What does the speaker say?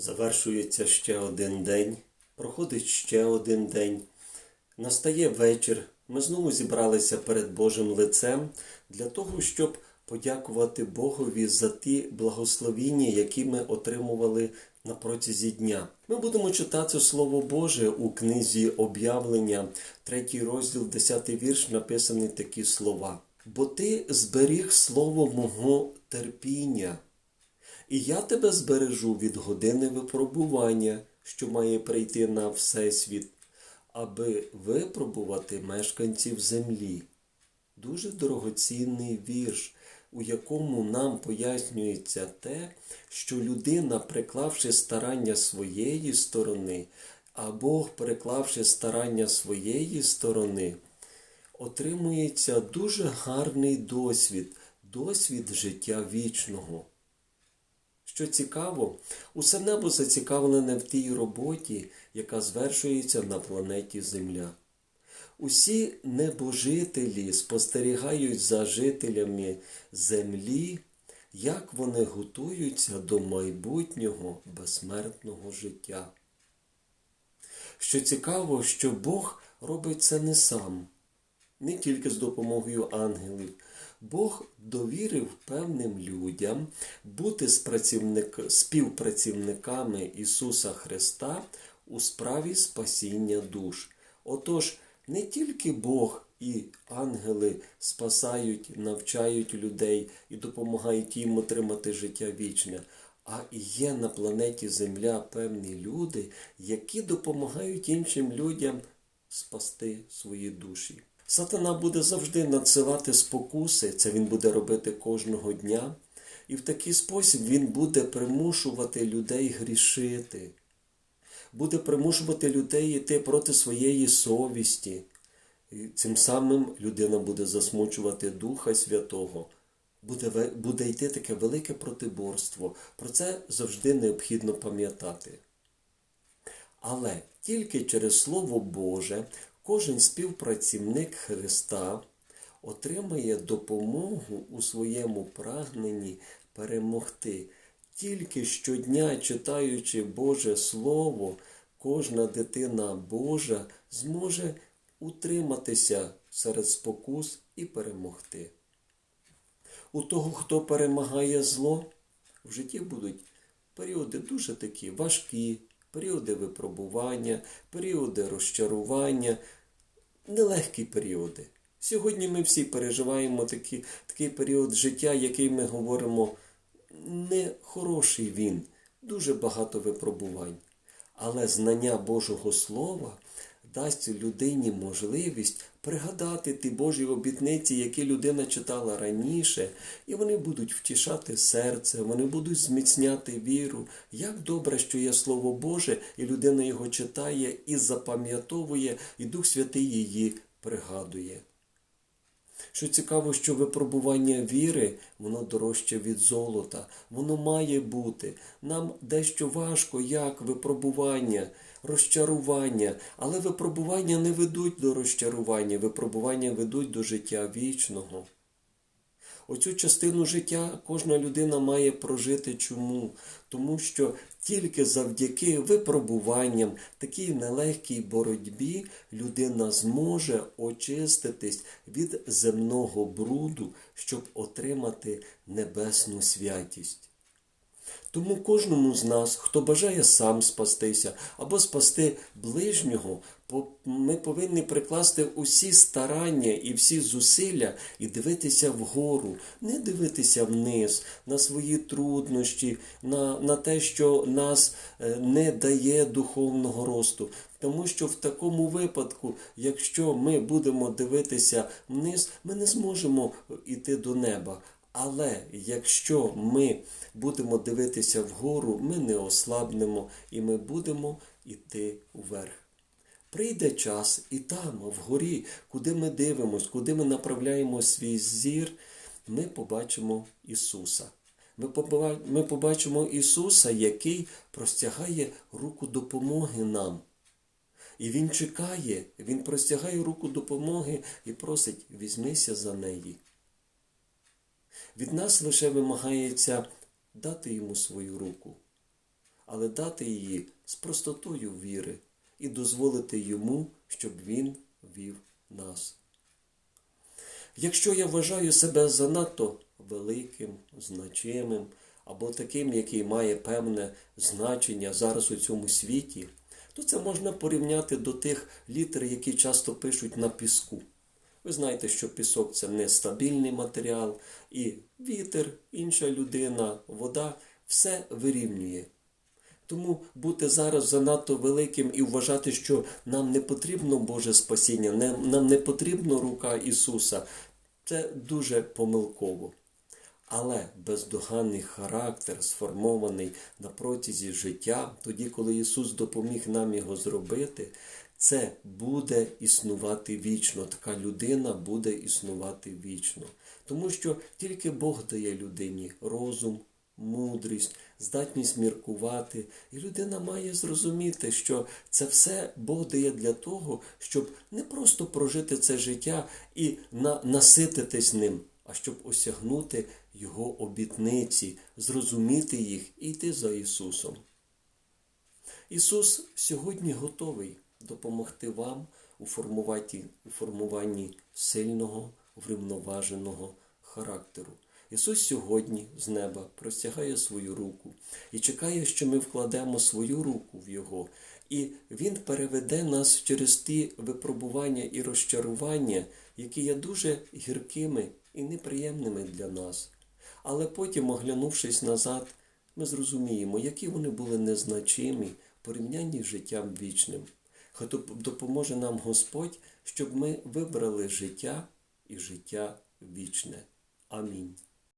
Завершується ще один день, проходить ще один день. Настає вечір. Ми знову зібралися перед Божим лицем для того, щоб подякувати Богові за ті благословіння, які ми отримували на протязі дня. Ми будемо читати Слово Боже у книзі об'явлення, третій розділ, десятий вірш, написані такі слова. Бо ти зберіг слово мого терпіння. І я тебе збережу від години випробування, що має прийти на всесвіт, аби випробувати мешканців землі. Дуже дорогоцінний вірш, у якому нам пояснюється те, що людина, приклавши старання своєї сторони, а Бог, приклавши старання своєї сторони, отримується дуже гарний досвід, досвід життя вічного. Що цікаво, усе небо зацікавлене в тій роботі, яка звершується на планеті Земля. Усі небожителі спостерігають за жителями Землі, як вони готуються до майбутнього безсмертного життя. Що цікаво, що Бог робить це не сам, не тільки з допомогою ангелів. Бог довірив певним людям бути співпрацівниками Ісуса Христа у справі спасіння душ. Отож, не тільки Бог і ангели спасають, навчають людей і допомагають їм отримати життя вічне, а і є на планеті Земля певні люди, які допомагають іншим людям спасти свої душі. Сатана буде завжди надсилати спокуси, це він буде робити кожного дня, і в такий спосіб він буде примушувати людей грішити, буде примушувати людей йти проти своєї совісті. І Цим самим людина буде засмучувати Духа Святого, буде, буде йти таке велике протиборство. Про це завжди необхідно пам'ятати. Але тільки через Слово Боже кожен співпрацівник Христа отримає допомогу у своєму прагненні перемогти. Тільки щодня, читаючи Боже Слово, кожна дитина Божа зможе утриматися серед спокус і перемогти. У того, хто перемагає зло, в житті будуть періоди дуже такі важкі, періоди випробування, періоди розчарування, нелегкі періоди. Сьогодні ми всі переживаємо такі, такий період життя, який ми говоримо, не хороший він, дуже багато випробувань. Але знання Божого Слова дасть людині можливість пригадати ті Божі обітниці, які людина читала раніше, і вони будуть втішати серце, вони будуть зміцняти віру. Як добре, що є Слово Боже, і людина його читає і запам'ятовує, і Дух Святий її пригадує. Що цікаво, що випробування віри, воно дорожче від золота, воно має бути. Нам дещо важко, як випробування, розчарування, але випробування не ведуть до розчарування, випробування ведуть до життя вічного. Оцю частину життя кожна людина має прожити чому? Тому що тільки завдяки випробуванням, такій нелегкій боротьбі, людина зможе очиститись від земного бруду, щоб отримати небесну святість. Тому кожному з нас, хто бажає сам спастися або спасти ближнього, ми повинні прикласти усі старання і всі зусилля і дивитися вгору, не дивитися вниз на свої труднощі, на, на те, що нас е, не дає духовного росту. Тому що в такому випадку, якщо ми будемо дивитися вниз, ми не зможемо йти до неба. Але якщо ми будемо дивитися вгору, ми не ослабнемо і ми будемо йти вверх. Прийде час і там, вгорі, куди ми дивимося, куди ми направляємо свій зір, ми побачимо Ісуса. Ми побачимо Ісуса, який простягає руку допомоги нам. І Він чекає, Він простягає руку допомоги і просить, візьмися за неї. Від нас лише вимагається дати йому свою руку. але дати її з простотою віри і дозволити йому, щоб він вів нас. Якщо я вважаю себе занадто великим, значимим або таким, який має певне значення зараз у цьому світі, то це можна порівняти до тих літер, які часто пишуть на піску. Ви знаєте, що пісок це нестабільний матеріал, і вітер, інша людина, вода все вирівнює. Тому бути зараз занадто великим і вважати, що нам не потрібно Боже спасіння, нам не потрібна рука Ісуса, це дуже помилково. Але бездоганний характер, сформований на протязі життя, тоді, коли Ісус допоміг нам його зробити, це буде існувати вічно. Така людина буде існувати вічно. Тому що тільки Бог дає людині розум, мудрість, здатність міркувати. І людина має зрозуміти, що це все Бог дає для того, щоб не просто прожити це життя і на, насититись ним, а щоб осягнути Його обітниці, зрозуміти їх і йти за Ісусом. Ісус сьогодні готовий допомогти вам у формуванні, у формуванні сильного, врівноваженого характеру. Ісус сьогодні з неба простягає свою руку і чекає, що ми вкладемо свою руку в Його, і Він переведе нас через ті випробування і розчарування, які є дуже гіркими і неприємними для нас. Але потім, оглянувшись назад, ми зрозуміємо, які вони були незначимі в порівнянні з життям вічним. Хай допоможе нам Господь, щоб ми вибрали життя і життя вічне. Амінь.